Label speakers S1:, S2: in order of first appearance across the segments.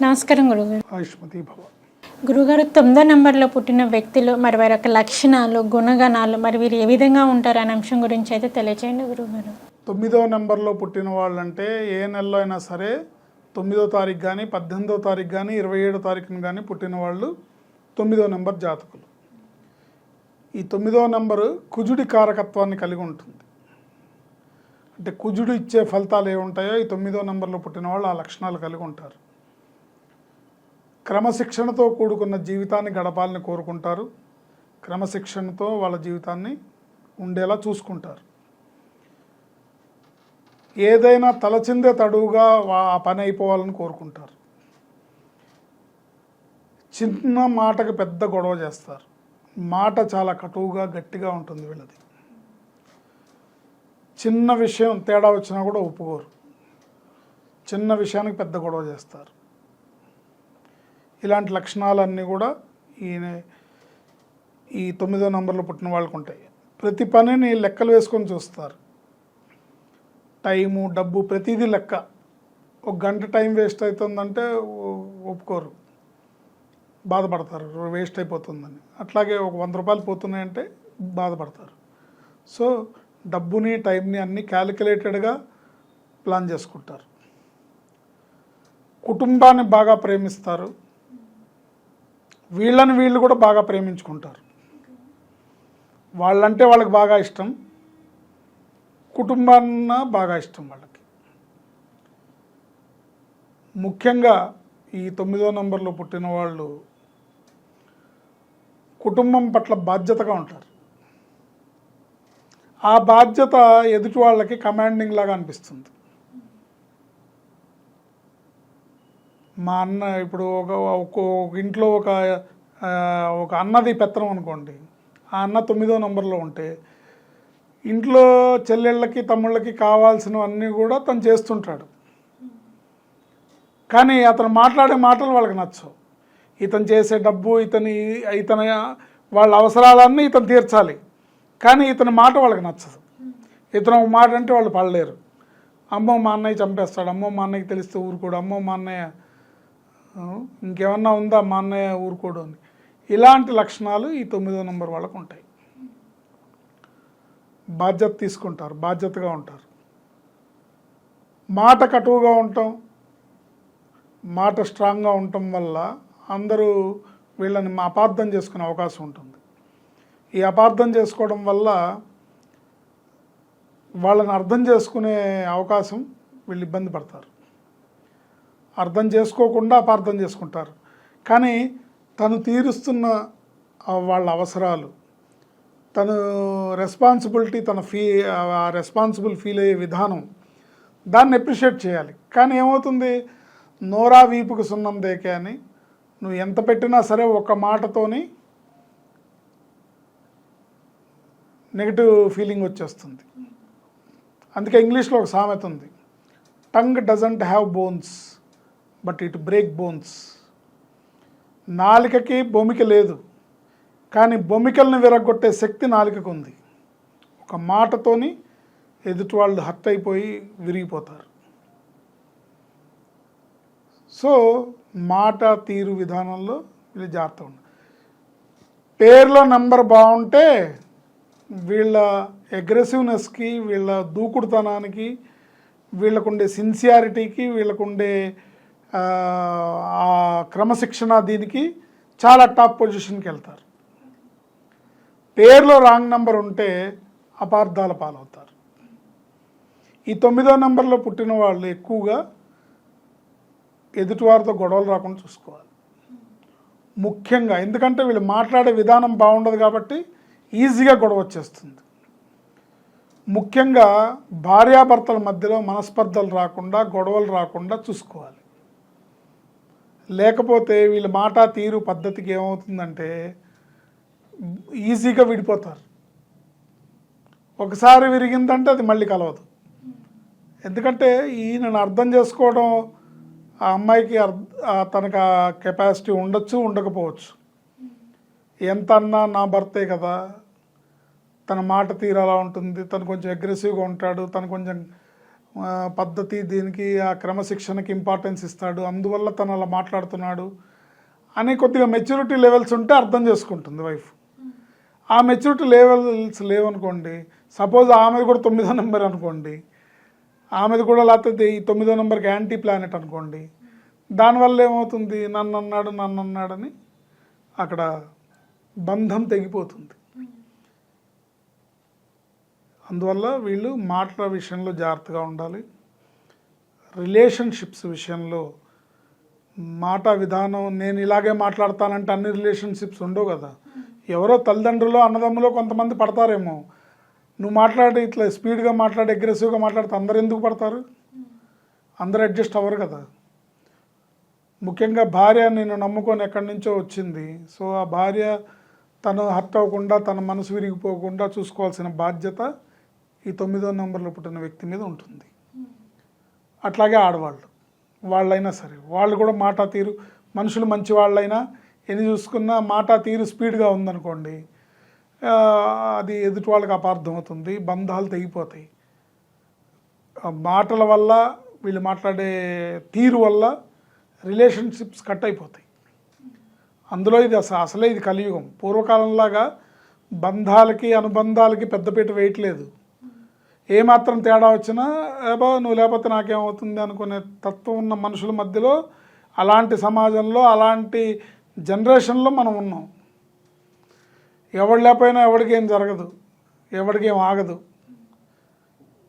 S1: నమస్కారం గురుగారు.
S2: ఆయుష్మతి భవ.
S1: గురుగారు తొమ్మిదో నెంబర్లో పుట్టిన వ్యక్తులు మరి వారి యొక్క లక్షణాలు గుణగణాలు మరి వీరు ఏ విధంగా ఉంటారు అనే అంశం గురించి అయితే తెలియచేయండి గురుగారు.
S2: తొమ్మిదో నెంబర్లో పుట్టిన వాళ్ళంటే ఏ నెలలో అయినా సరే తొమ్మిదో తారీఖు కానీ పద్దెనిమిదో తారీఖు కానీ ఇరవై ఏడో తారీఖున కానీ పుట్టిన వాళ్ళు తొమ్మిదో నెంబర్ జాతకులు. ఈ తొమ్మిదో నెంబరు కుజుడి కారకత్వాన్ని కలిగి ఉంటుంది. అంటే కుజుడు ఇచ్చే ఫలితాలు ఏముంటాయో ఈ తొమ్మిదో నెంబర్లో పుట్టిన వాళ్ళు ఆ లక్షణాలు కలిగి ఉంటారు. క్రమశిక్షణతో కూడుకున్న జీవితాన్ని గడపాలని కోరుకుంటారు. క్రమశిక్షణతో వాళ్ళ జీవితాన్ని ఉండేలా చూసుకుంటారు. ఏదైనా తలచిందే తడువుగా వా- ఆ పని అయిపోవాలని కోరుకుంటారు. చిన్న మాటకు పెద్ద గొడవ చేస్తారు. మాట చాలా కటువుగా గట్టిగా ఉంటుంది వీళ్ళది. చిన్న విషయం తేడా వచ్చినా కూడా ఒప్పుకోరు. చిన్న విషయానికి పెద్ద గొడవ చేస్తారు. ఇలాంటి లక్షణాలన్నీ కూడా ఈయన ఈ తొమ్మిదో నంబర్లో పుట్టిన వాళ్ళకు ఉంటాయి. ప్రతి పనిని లెక్కలు వేసుకొని చూస్తారు. టైము డబ్బు ప్రతిదీ లెక్క. ఒక గంట టైం వేస్ట్ అవుతుందంటే ఒప్పుకోరు. బాధపడతారు. వేస్ట్ అయిపోతుందని. అట్లాగే ఒక వంద రూపాయలు పోతున్నాయంటే బాధపడతారు. సో డబ్బుని టైంని అన్నీ క్యాలిక్యులేటెడ్గా ప్లాన్ చేసుకుంటారు. కుటుంబాన్ని బాగా ప్రేమిస్తారు. వీళ్ళని వీళ్ళు కూడా బాగా ప్రేమించుకుంటారు. వాళ్ళంటే వాళ్ళకి బాగా ఇష్టం. కుటుంబాన్న బాగా ఇష్టం వాళ్ళకి. ముఖ్యంగా ఈ తొమ్మిదో నంబర్లో పుట్టిన వాళ్ళు కుటుంబం పట్ల బాధ్యతగా ఉంటారు. ఆ బాధ్యత ఎదుటి వాళ్ళకి కమాండింగ్ లాగా అనిపిస్తుంది. మా అన్న ఇప్పుడు ఒక ఒక ఇంట్లో ఒక ఒక అన్నది పెత్తనం అనుకోండి. ఆ అన్న తొమ్మిదో నంబర్లో ఉంటే ఇంట్లో చెల్లెళ్ళకి తమ్ముళ్ళకి కావాల్సినవన్నీ కూడా తను చేస్తుంటాడు. కానీ అతను మాట్లాడే మాటలు వాళ్ళకి నచ్చవు. ఇతను చేసే డబ్బు ఇతని ఇతని వాళ్ళ అవసరాలన్నీ ఇతను తీర్చాలి. కానీ ఇతని మాట వాళ్ళకి నచ్చదు. ఇతను ఒక మాట అంటే వాళ్ళు పడలేరు. అమ్మో మా అన్నయ్య చంపేస్తాడు అమ్మో మా అన్నయ్యకి తెలిస్తే ఊరుకోడు అమ్మో మా అన్నయ్య ఇంకేమన్నా ఉందా? మా అన్నయ్య ఊరుకోడు అని. ఇలాంటి లక్షణాలు ఈ తొమ్మిదో నెంబర్ వాళ్ళకు ఉంటాయి. బాధ్యత తీసుకుంటారు బాధ్యతగా ఉంటారు. మాట కటువుగా ఉండటం మాట స్ట్రాంగ్గా ఉండటం వల్ల అందరూ వీళ్ళని అపార్థం చేసుకునే అవకాశం ఉంటుంది. ఈ అపార్థం చేసుకోవడం వల్ల వాళ్ళని అర్థం చేసుకునే అవకాశం వీళ్ళు ఇబ్బంది పడతారు. అర్థం చేసుకోకుండా అపార్థం చేసుకుంటారు. కానీ తను తీరుస్తున్న వాళ్ళ అవసరాలు తను రెస్పాన్సిబిలిటీ తన ఫీ రెస్పాన్సిబుల్ ఫీల్ అయ్యే విధానం దాన్ని అప్రిషియేట్ చేయాలి. కానీ ఏమవుతుంది? నోరా వీపుకు సున్నం దేకే అని నువ్వు ఎంత పెట్టినా సరే ఒక మాటతోని నెగిటివ్ ఫీలింగ్ వచ్చేస్తుంది. అందుకే ఇంగ్లీష్లో ఒక సామెత ఉంది. Tongue doesn't have bones but it break bones. నాలికకి బొమిక లేదు కానీ బొమికల్ని విరగొట్టే శక్తి నాలికకు ఉంది ఒక మాటతోని ఎదుటి వాళ్ళు హర్ట్ అయిపోయి విరిగిపోతారు. సో మాట తీరు విధానంలో వీళ్ళు జాగ్రత్త ఉండాలి. పేర్లో నెంబర్ బాగుంటే వీళ్ళ అగ్రెసివ్నెస్కి వీళ్ళ దూకుడుతనానికి వీళ్ళకుండే సిన్సియారిటీకి వీళ్ళకుండే క్రమశిక్షణ దీనికి చాలా టాప్ పొజిషన్కి వెళ్తారు. పేర్లో రాంగ్ నంబర్ ఉంటే అపార్థాల పాలవుతారు. ఈ తొమ్మిదో నెంబర్లో పుట్టిన వాళ్ళు ఎక్కువగా ఎదుటివారితో గొడవలు రాకుండా చూసుకోవాలి. ముఖ్యంగా ఎందుకంటే వీళ్ళు మాట్లాడే విధానం బాగుండదు కాబట్టి ఈజీగా గొడవ వచ్చేస్తుంది. ముఖ్యంగా భార్యాభర్తల మధ్యలో మనస్పర్ధలు రాకుండా గొడవలు రాకుండా చూసుకోవాలి. లేకపోతే వీళ్ళ మాట తీరు పద్ధతికి ఏమవుతుందంటే ఈజీగా విడిపోతారు. ఒకసారి విరిగిందంటే అది మళ్ళీ కలవదు. ఎందుకంటే ఈయనను అర్థం చేసుకోవడం ఆ అమ్మాయికి తనకు ఆ కెపాసిటీ ఉండొచ్చు ఉండకపోవచ్చు. ఎంత అన్నా నా భర్తే కదా తన మాట తీరు అలా ఉంటుంది తను కొంచెం అగ్రెసివ్గా ఉంటాడు తను కొంచెం పద్ధతి దీనికి ఆ క్రమశిక్షణకి ఇంపార్టెన్స్ ఇస్తాడు. అందువల్ల తను అలా మాట్లాడుతున్నాడు అని కొద్దిగా మెచ్యూరిటీ లెవెల్స్ ఉంటే అర్థం చేసుకుంటుంది వైఫ్ ఆ మెచ్యూరిటీ లెవెల్స్ లేవనుకోండి సపోజ్ ఆమెది కూడా తొమ్మిదో నెంబర్ అనుకోండి ఆమెది కూడా లేకపోతే ఈ తొమ్మిదో నెంబర్కి యాంటీ ప్లానెట్ అనుకోండి దానివల్ల ఏమవుతుంది? నన్ను అన్నాడు నన్ను అన్నాడని అక్కడ బంధం తెగిపోతుంది. అందువల్ల వీళ్ళు మాటల విషయంలో జాగ్రత్తగా ఉండాలి. రిలేషన్షిప్స్ విషయంలో మాట విధానం నేను ఇలాగే మాట్లాడతానంటే అన్ని రిలేషన్షిప్స్ ఉండవు కదా. ఎవరో తల్లిదండ్రులు అన్నదమ్ములో కొంతమంది పడతారేమో. నువ్వు మాట్లాడి ఇట్లా స్పీడ్గా మాట్లాడి అగ్రెసివ్గా మాట్లాడితే అందరు ఎందుకు పడతారు? అందరు అడ్జస్ట్ అవ్వరు కదా. ముఖ్యంగా భార్య నేను నమ్ముకొని ఎక్కడి నుంచో వచ్చింది. సో ఆ భార్య తను హర్ట్ అవ్వకుండా తన మనసు విరిగిపోకుండా చూసుకోవాల్సిన బాధ్యత ఈ తొమ్మిదో నెంబర్లో పుట్టిన వ్యక్తి మీద ఉంటుంది. అట్లాగే ఆడవాళ్ళు వాళ్ళైనా సరే వాళ్ళు కూడా మాట తీరు మనుషులు మంచి వాళ్ళైనా ఎన్ని చూసుకున్నా మాట తీరు స్పీడ్గా ఉందనుకోండి అది ఎదుటి వాళ్ళకి అపార్థం అవుతుంది బంధాలు తెగిపోతాయి. మాటల వల్ల వీళ్ళు మాట్లాడే తీరు వల్ల రిలేషన్షిప్స్ కట్ అయిపోతాయి. అందులో ఇది అసలు అసలే ఇది కలియుగం. పూర్వకాలంలాగా బంధాలకి అనుబంధాలకి పెద్దపీట వేయట్లేదు. ఏమాత్రం తేడా వచ్చినా ఏబో నువ్వు లేకపోతే నాకేమవుతుంది అనుకునే తత్వం ఉన్న మనుషుల మధ్యలో అలాంటి సమాజంలో అలాంటి జనరేషన్లో మనం ఉన్నాం. ఎవడు లేకపోయినా ఎవరికేం జరగదు. ఎవరికేం ఆగదు.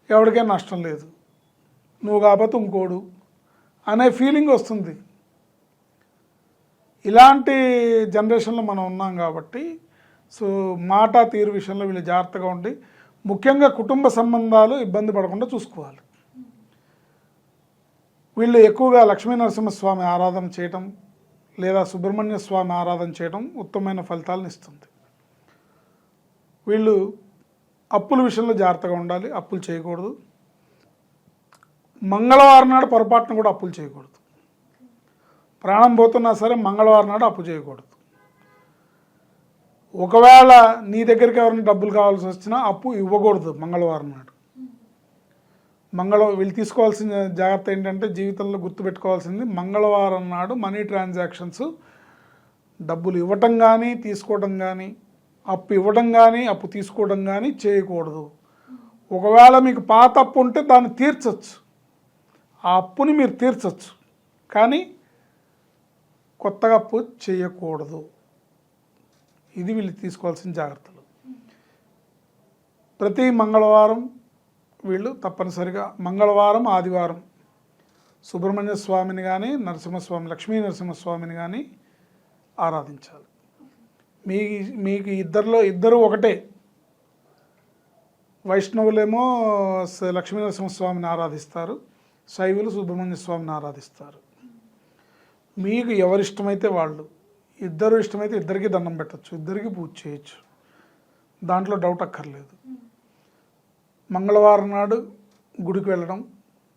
S2: ఎవరికేం నష్టం లేదు. నువ్వు కాకపోతే ఇంకోడు అనే ఫీలింగ్ వస్తుంది. ఇలాంటి జనరేషన్లో మనం ఉన్నాం కాబట్టి సో మాట తీరు విషయంలో వీళ్ళు జాగ్రత్తగా ఉండి ముఖ్యంగా కుటుంబ సంబంధాలు ఇబ్బంది పడకుండా చూసుకోవాలి. వీళ్ళు ఎక్కువగా లక్ష్మీ నరసింహస్వామి ఆరాధన చేయటం లేదా సుబ్రహ్మణ్య స్వామి ఆరాధన చేయడం ఉత్తమమైన ఫలితాలను ఇస్తుంది. వీళ్ళు అప్పుల విషయంలో జాగ్రత్తగా ఉండాలి అప్పులు చేయకూడదు. మంగళవారం నాడు పొరపాటున కూడా అప్పులు చేయకూడదు. ప్రాణం పోతున్నా సరే మంగళవారం నాడు అప్పు చేయకూడదు. ఒకవేళ నీ దగ్గరికి ఎవరైనా డబ్బులు కావాల్సి వచ్చినా అప్పు ఇవ్వకూడదు మంగళవారం నాడు. మంగళ వీళ్ళు తీసుకోవాల్సిన జాగ్రత్త ఏంటంటే జీవితంలో గుర్తుపెట్టుకోవాల్సింది మంగళవారం నాడు మనీ ట్రాన్సాక్షన్స్ డబ్బులు ఇవ్వటం కానీ తీసుకోవడం కానీ అప్పు ఇవ్వడం కానీ అప్పు తీసుకోవడం కానీ చేయకూడదు. ఒకవేళ మీకు పాత అప్పు ఉంటే దాన్ని తీర్చచ్చు. ఆ అప్పుని మీరు తీర్చచ్చు. కానీ కొత్తగా అప్పు చేయకూడదు. ఇది వీళ్ళు తీసుకోవాల్సిన జాగ్రత్తలు. ప్రతి మంగళవారం వీళ్ళు తప్పనిసరిగా మంగళవారం ఆదివారం సుబ్రహ్మణ్య స్వామిని కానీ నరసింహస్వామి లక్ష్మీ నరసింహస్వామిని కానీ ఆరాధించాలి. మీ మీకు ఇద్దరిలో ఇద్దరు ఒకటే. వైష్ణవులేమో లక్ష్మీ నరసింహస్వామిని ఆరాధిస్తారు శైవులు సుబ్రహ్మణ్య స్వామిని ఆరాధిస్తారు. మీకు ఎవరిష్టమైతే వాళ్ళు ఇద్దరు ఇష్టమైతే ఇద్దరికి దండం పెట్టచ్చు ఇద్దరికి పూజ చేయొచ్చు. దాంట్లో డౌట్ అక్కర్లేదు. మంగళవారం నాడు గుడికి వెళ్ళడం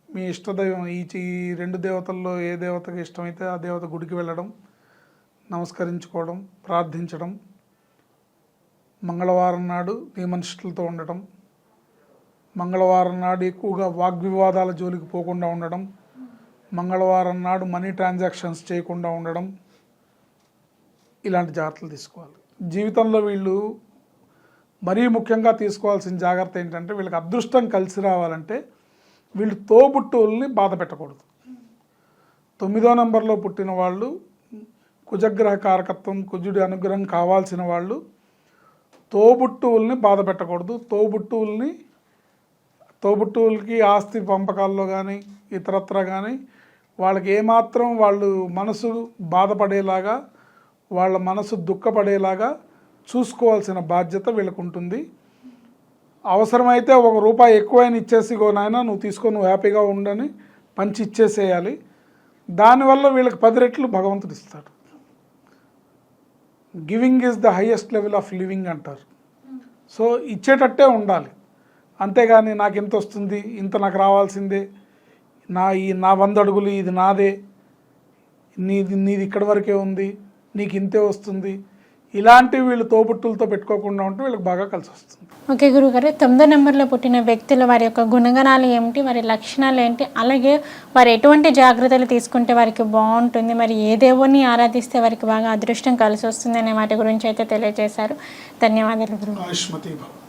S2: మీ ఇష్టదైవం ఈ ఈ రెండు దేవతల్లో ఏ దేవతకి ఇష్టమైతే ఆ దేవత గుడికి వెళ్ళడం నమస్కరించుకోవడం ప్రార్థించడం మంగళవారం నాడు నియమనిష్ఠులతో ఉండటం మంగళవారం నాడు ఎక్కువగా వాగ్వివాదాల జోలికి పోకుండా ఉండడం మంగళవారం నాడు మనీ ట్రాన్సాక్షన్స్ చేయకుండా ఉండడం ఇలాంటి జాగ్రత్తలు తీసుకోవాలి. జీవితంలో వీళ్ళు మరీ ముఖ్యంగా తీసుకోవాల్సిన జాగ్రత్త ఏంటంటే వీళ్ళకి అదృష్టం కలిసి రావాలంటే వీళ్ళు తోబుట్టువుల్ని బాధ పెట్టకూడదు. తొమ్మిదో నెంబర్లో పుట్టిన వాళ్ళు కుజగ్రహ కారకత్వం కుజుడి అనుగ్రహం కావాల్సిన వాళ్ళు తోబుట్టువుల్ని బాధ పెట్టకూడదు. తోబుట్టువుల్ని తోబుట్టువులకి ఆస్తి పంపకాల్లో కానీ ఇతరత్ర కానీ వాళ్ళకి ఏమాత్రం వాళ్ళు మనసు బాధపడేలాగా వాళ్ళ మనసు దుఃఖపడేలాగా చూసుకోవాల్సిన బాధ్యత వీళ్ళకు ఉంటుంది అవసరమైతే ఒక రూపాయి ఎక్కువైనా ఇచ్చేసి నాయన నాయనా నువ్వు తీసుకొని నువ్వు హ్యాపీగా ఉండని పంచి ఇచ్చేసేయాలి. దానివల్ల వీళ్ళకి పది రెట్లు భగవంతుడు ఇస్తాడు. Giving is the highest level of living అంటారు. సో ఇచ్చేటట్టే ఉండాలి. అంతేగాని నాకు ఇంత వస్తుంది ఇంత నాకు రావాల్సిందే నా ఈ నా వంద అడుగులు ఇది నాదే నీది నీది ఇక్కడి వరకే ఉంది నీకు ఇంతే వస్తుంది. ఇలాంటివి వీళ్ళు తోబుట్టులతో పెట్టుకోకుండా ఉంటే వీళ్ళకి బాగా కలిసి వస్తుంది.
S1: ఓకే గురుగారు తొమ్మిదో నెంబర్లో పుట్టిన వ్యక్తులు వారి యొక్క గుణగణాలు ఏమిటి? వారి లక్షణాలు ఏంటి? అలాగే వారు ఎటువంటి జాగ్రత్తలు తీసుకుంటే వారికి బాగుంటుంది? మరి ఏ దేవుని ఆరాధిస్తే వారికి బాగా అదృష్టం కలిసి వస్తుంది అనే వాటి గురించి అయితే తెలియజేశారు. ధన్యవాదాలు
S2: భవ